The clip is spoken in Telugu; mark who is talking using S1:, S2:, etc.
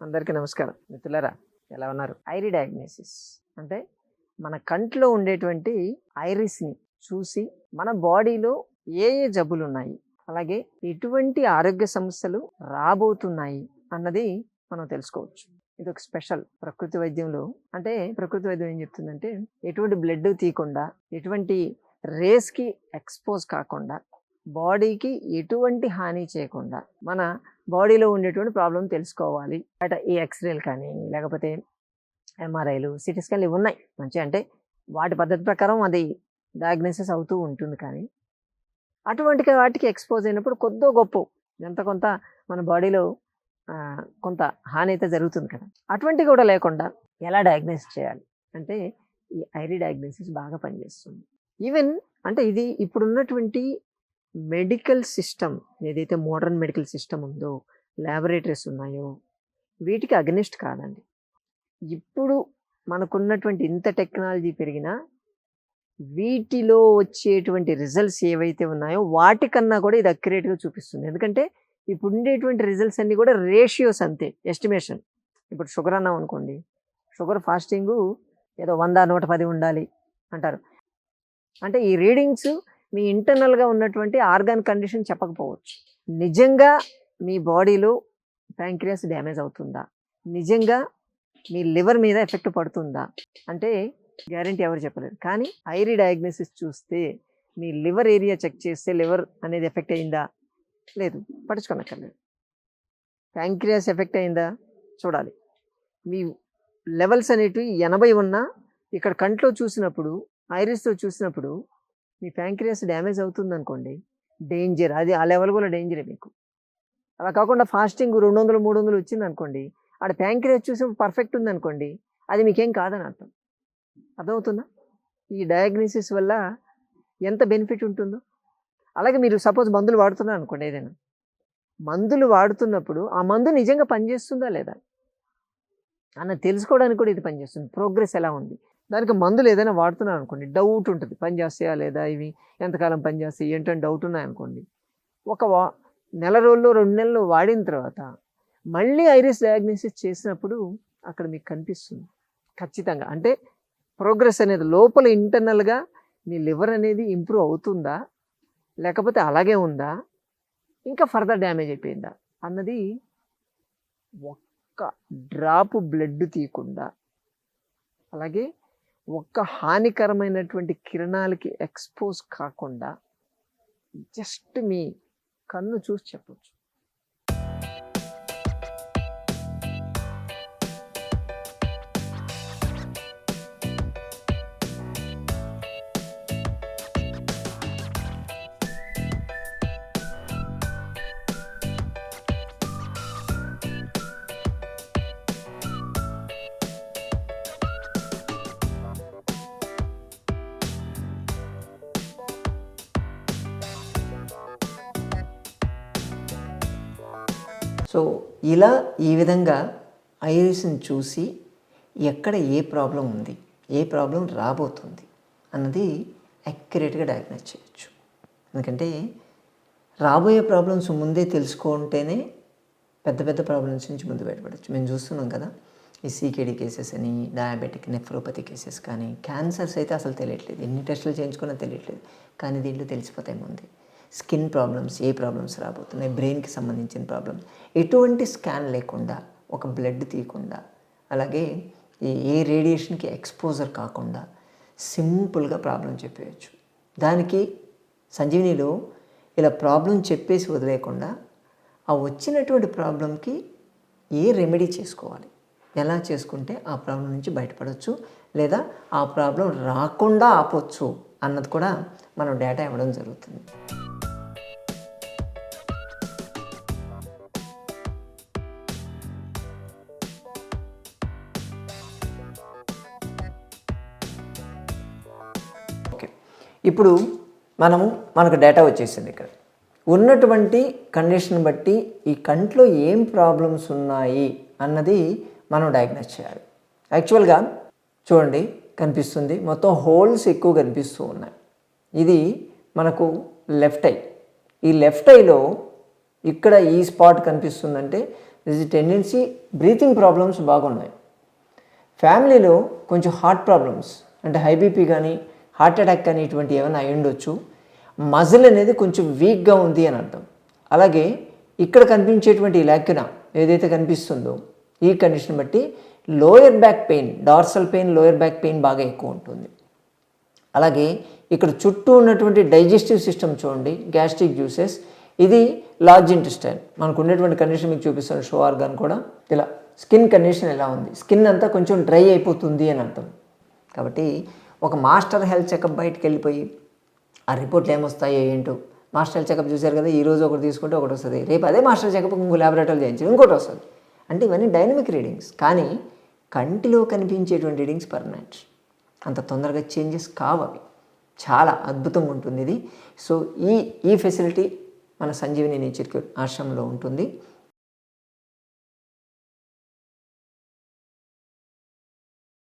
S1: అందరికీ నమస్కారం. మిత్రులరా ఎలా ఉన్నారు? ఐరి డయాగ్నోసిస్ అంటే మన కంట్లో ఉండేటువంటి ఐరిస్ని చూసి మన బాడీలో ఏ ఏ జబ్బులు ఉన్నాయి అలాగే ఎటువంటి ఆరోగ్య సమస్యలు రాబోతున్నాయి అన్నది మనం తెలుసుకోవచ్చు. ఇది ఒక స్పెషల్ ప్రకృతి వైద్యంలో. అంటే ప్రకృతి వైద్యం ఏం చెప్తుందంటే ఎటువంటి బ్లడ్ తీయకుండా ఎటువంటి రేస్కి ఎక్స్పోజ్ కాకుండా బాడీకి ఎటువంటి హాని చేయకుండా మన బాడీలో ఉండేటువంటి ప్రాబ్లం తెలుసుకోవాలి. అట ఈ ఎక్స్రేలు కానీ లేకపోతే ఎంఆర్ఐలు సిటీ స్కాన్లు ఇవి ఉన్నాయి. మంచి అంటే వాటి పద్ధతి ప్రకారం అది డయాగ్నోసిస్ అవుతూ ఉంటుంది కానీ అటువంటి వాటికి ఎక్స్పోజ్ అయినప్పుడు కొద్దో గొప్ప ఎంత కొంత మన బాడీలో కొంత హాని అయితే జరుగుతుంది కదా. అటువంటి కూడా లేకుండా ఎలా డయాగ్నోసిస్ చేయాలి? అంటే ఈ ఐరి డయాగ్నోసిస్ బాగా పనిచేస్తుంది. ఈవెన్ అంటే ఇది ఇప్పుడున్నటువంటి మెడికల్ సిస్టమ్ ఏదైతే మోడర్న్ మెడికల్ సిస్టమ్ ఉందో ల్యాబొరేటరీస్ ఉన్నాయో వీటికి అగనిస్ట్ కాదండి. ఇప్పుడు మనకున్నటువంటి ఇంత టెక్నాలజీ పెరిగినా వీటిలో వచ్చేటువంటి రిజల్ట్స్ ఏవైతే ఉన్నాయో వాటికన్నా కూడా ఇది అక్యురేట్గా చూపిస్తుంది. ఎందుకంటే ఇప్పుడు ఉండేటువంటి రిజల్ట్స్ అన్నీ కూడా రేషియోస్ అంతే ఎస్టిమేషన్. ఇప్పుడు షుగర్ అన్నాం అనుకోండి షుగర్ ఫాస్టింగు ఏదో వంద నూట పది ఉండాలి అంటారు. అంటే ఈ రీడింగ్స్ మీ ఇంటర్నల్గా ఉన్నటువంటి ఆర్గాన్ కండిషన్ చెప్పకపోవచ్చు. నిజంగా మీ బాడీలో ప్యాంక్రియాస్ డ్యామేజ్ అవుతుందా? నిజంగా మీ లివర్ మీద ఎఫెక్ట్ పడుతుందా? అంటే గ్యారంటీ ఎవరు చెప్పలేరు. కానీ ఐరి డయాగ్నోసిస్ చూస్తే మీ లివర్ ఏరియా చెక్ చేస్తే లివర్ అనేది ఎఫెక్ట్ అయిందా? లేదు. పట్టించుకోనక్కర్లేదు. ప్యాంక్రియాస్ ఎఫెక్ట్ అయిందా? చూడాలి. మీ లెవెల్స్ అనేటివి ఎనభై ఉన్నా ఇక్కడ కంట్లో చూసినప్పుడు ఐరిస్తో చూసినప్పుడు మీ ప్యాంక్రియాస్ డ్యామేజ్ అవుతుంది అనుకోండి డేంజర్. అది ఆ లెవెల్ కూడా డేంజరే మీకు. అలా కాకుండా ఫాస్టింగ్ రెండు వందలు మూడు వందలు వచ్చింది అనుకోండి ఆడ ప్యాంక్రియాస్ చూసి పర్ఫెక్ట్ ఉంది అనుకోండి అది మీకేం కాదని అర్థం. అర్థమవుతుందా? ఈ డయాగ్నోసిస్ వల్ల ఎంత బెనిఫిట్ ఉంటుందో. అలాగే మీరు సపోజ్ మందులు వాడుతున్నారు అనుకోండి ఏదైనా. మందులు వాడుతున్నప్పుడు ఆ మందు నిజంగా పనిచేస్తుందా లేదా? అన్న తెలుసుకోవడానికి కూడా ఇది పనిచేస్తుంది. ప్రోగ్రెస్ ఎలా ఉంది? దానికి మందులు ఏదైనా వాడుతున్నాను అనుకోండి. డౌట్ ఉంటుంది. పని చేస్తాయా లేదా ఇవి? ఎంతకాలం పని చేస్తాయి? ఏంటని డౌట్ ఉన్నాయనుకోండి. ఒక వా నెల రోజులు రెండు నెలలు వాడిన తర్వాత మళ్ళీ ఐరిస్ డయాగ్నోసిస్ చేసినప్పుడు అక్కడ మీకు కనిపిస్తుంది. ఖచ్చితంగా. అంటే ప్రోగ్రెస్ అనేది లోపల ఇంటర్నల్గా మీ లివర్ అనేది ఇంప్రూవ్ అవుతుందా? లేకపోతే అలాగే ఉందా? ఇంకా ఫర్దర్ డ్యామేజ్ అయిపోయిందా? అన్నది ఒక్క డ్రాప్ బ్లడ్ తీయకుండా అలాగే ఒక్క హానికరమైనటువంటి కిరణాలకి ఎక్స్పోజ్ కాకుండా జస్ట్ మీ కన్ను చూసి చెప్పచ్చు.
S2: సో ఇలా ఈ విధంగా ఐరిస్ని చూసి ఎక్కడ ఏ ప్రాబ్లం ఉంది ఏ ప్రాబ్లం రాబోతుంది అన్నది అక్యురేట్గా డయాగ్నైజ్ చేయొచ్చు. ఎందుకంటే రాబోయే ప్రాబ్లమ్స్ ముందే తెలుసుకుంటేనే పెద్ద పెద్ద ప్రాబ్లమ్స్ నుంచి ముందు బయటపడచ్చు. మేము చూస్తున్నాం కదా ఈ సీకేడీ కేసెస్ అని డయాబెటిక్ నెఫ్రోపతి కేసెస్ కానీ క్యాన్సర్స్ అయితే అసలు తెలియట్లేదు. ఎన్ని టెస్టులు చేయించుకున్నా తెలియట్లేదు. కానీ దీంట్లో తెలిసిపోతాయి ముందే. స్కిన్ ప్రాబ్లమ్స్ ఏ ప్రాబ్లమ్స్ రాబోతున్నాయి బ్రెయిన్కి సంబంధించిన ప్రాబ్లమ్స్. ఎటువంటి స్కాన్ లేకుండా ఒక బ్లడ్ తీయకుండా అలాగే ఏ రేడియేషన్కి ఎక్స్పోజర్ కాకుండా సింపుల్గా ప్రాబ్లం చెప్పేయచ్చు. దానికి సంజీవినిలో ఇలా ప్రాబ్లం చెప్పేసి వదిలేయకుండా ఆ వచ్చినటువంటి ప్రాబ్లంకి ఏ రెమెడీ చేసుకోవాలి? ఎలా చేసుకుంటే ఆ ప్రాబ్లం నుంచి బయటపడవచ్చు లేదా ఆ ప్రాబ్లం రాకుండా ఆపొచ్చు అన్నది కూడా మనం డేటా ఇవ్వడం జరుగుతుంది. ఇప్పుడు మనము మనకు డేటా వచ్చేసింది ఇక్కడ. ఉన్నటువంటి కండిషన్ బట్టి ఈ కంట్లో ఏం ప్రాబ్లమ్స్ ఉన్నాయి అన్నది మనం డయాగ్నోస్ చేయాలి. యాక్చువల్గా చూడండి కనిపిస్తుంది. మొత్తం హోల్స్ ఎక్కువ కనిపిస్తూ ఉన్నాయి. ఇది మనకు లెఫ్ట్ ఐ. ఈ లెఫ్ట్ ఐలో ఇక్కడ ఈ స్పాట్ కనిపిస్తుందంటే దిస్ టెండెన్సీ బ్రీతింగ్ ప్రాబ్లమ్స్ బాగున్నాయి. ఫ్యామిలీలో కొంచెం హార్ట్ ప్రాబ్లమ్స్ అంటే హై బీపీ కానీ హార్ట్ అటాక్ కానీ ఇటువంటి ఏమైనా అయి ఉండొచ్చు. మజిల్ అనేది కొంచెం వీక్గా ఉంది అని అర్థం. అలాగే ఇక్కడ కనిపించేటువంటి లాక్యున ఏదైతే కనిపిస్తుందో ఈ కండిషన్ బట్టి lower back pain dorsal pain lower back pain బాగా ఎక్కువ ఉంటుంది. అలాగే ఇక్కడ చుట్టూ ఉన్నటువంటి డైజెస్టివ్ సిస్టమ్ చూడండి గ్యాస్ట్రిక్ జ్యూసెస్. ఇది లార్జ్ ఇంటెస్టైన్. మనకు ఉండేటువంటి కండిషన్ మీకు చూపిస్తాను షో ఆర్గాన్ కూడా ఇలా స్కిన్ కండిషన్ ఎలా ఉంది? స్కిన్ అంతా కొంచెం డ్రై అయిపోతుంది అని అర్థం. కాబట్టి ఒక మాస్టర్ హెల్త్ చెకప్ బయటకు వెళ్ళిపోయి ఆ రిపోర్ట్లు ఏమొస్తాయో ఏంటో? మాస్టర్ హెల్త్ చెకప్ చూశారు కదా ఈ రోజు ఒకటి తీసుకుంటే ఒకటి వస్తుంది. రేపు అదే మాస్టర్ చెకప్ ఇంకో ల్యాబొరేటరీ చేయించి ఇంకోటి వస్తుంది. అంటే ఇవన్నీ డైనమిక్ రీడింగ్స్ కానీ కంటిలో కనిపించేటువంటి రీడింగ్స్ పర్మనెంట్ అంత తొందరగా చేంజెస్ కావు అవి చాలా అద్భుతంగా ఉంటుంది ఇది. సో ఈ ఈ ఫెసిలిటీ మన సంజీవిని నేచర్ క్యూర్ ఆశ్రమంలో ఉంటుంది.